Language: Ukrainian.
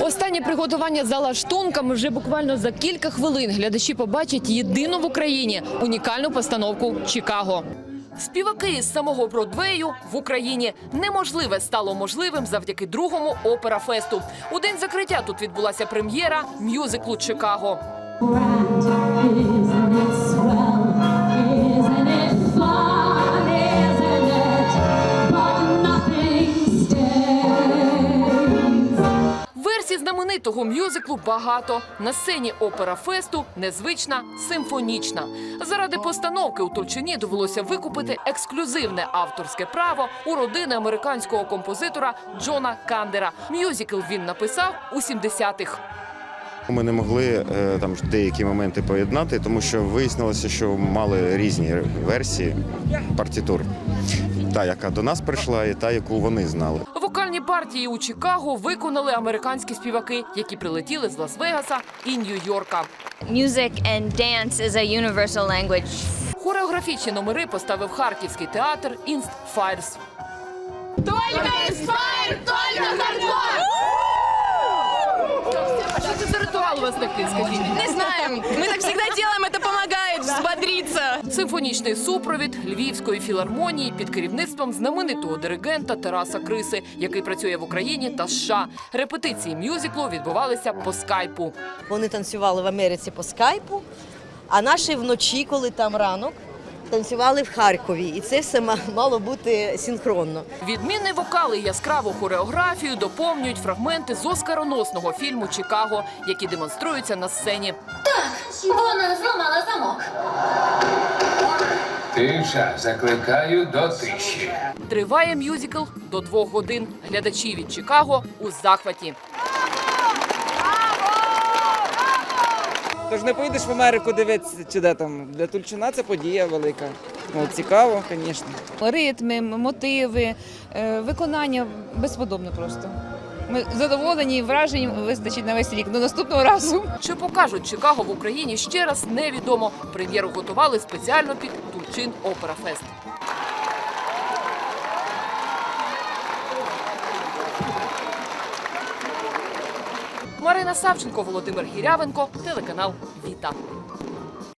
Останнє приготування за лаштунками вже буквально за кілька хвилин глядачі побачать єдину в Україні унікальну постановку Чикаго. Співаки із самого Бродвею в Україні неможливе стало можливим завдяки другому опера-фесту. У день закриття тут відбулася прем'єра мюзиклу Чикаго. Знаменитого мюзиклу багато. На сцені опера фесту незвична симфонічна. Заради постановки у Тульчині довелося викупити ексклюзивне авторське право у родини американського композитора Джона Кандера. Мюзикл він написав у 70-х. Ми не могли е, там деякі моменти поєднати, тому що вияснилося, що мали різні версії партитур. Та, яка до нас прийшла, і та, яку вони знали. Партії у Чикаго виконали американські співаки, які прилетіли з Лас-Вегаса і Нью-Йорка. Music and dance is a universal language. Хореографічні номери поставив харківський театр Інст Файрс. А що це за ритуал у вас такий, скажіть? Не знаем. Мы так всегда делаем, это помогает взбодриться. Симфонічний супровід Львівської філармонії під керівництвом знаменитого диригента Тараса Криси, який працює в Україні та США. Репетиції мюзиклу відбувалися по скайпу. Вони танцювали в Америці по скайпу, а наші вночі, коли там ранок, танцювали в Харкові. І це все мало бути синхронно. Відмінний вокал і яскраву хореографію доповнюють фрагменти з оскароносного фільму Чикаго, які демонструються на сцені. Вона зламала замок. Тиша, закликаю до тиші. Триває мюзикл до двох годин. Глядачі від Чикаго у захваті. Тож не поїдеш в Америку дивитися, чи де там. Для Тульчина це подія велика. Ну, цікаво, звісно. ритми, мотиви, е, виконання безподобно просто. Ми задоволені, і вражень вистачить на весь рік. До наступного разу. Чи покажуть Чикаго в Україні ще раз невідомо. Прем'єру готували спеціально під Тульчин Опера Фест. Марина Савченко, Володимир Гірявенко, телеканал Віта.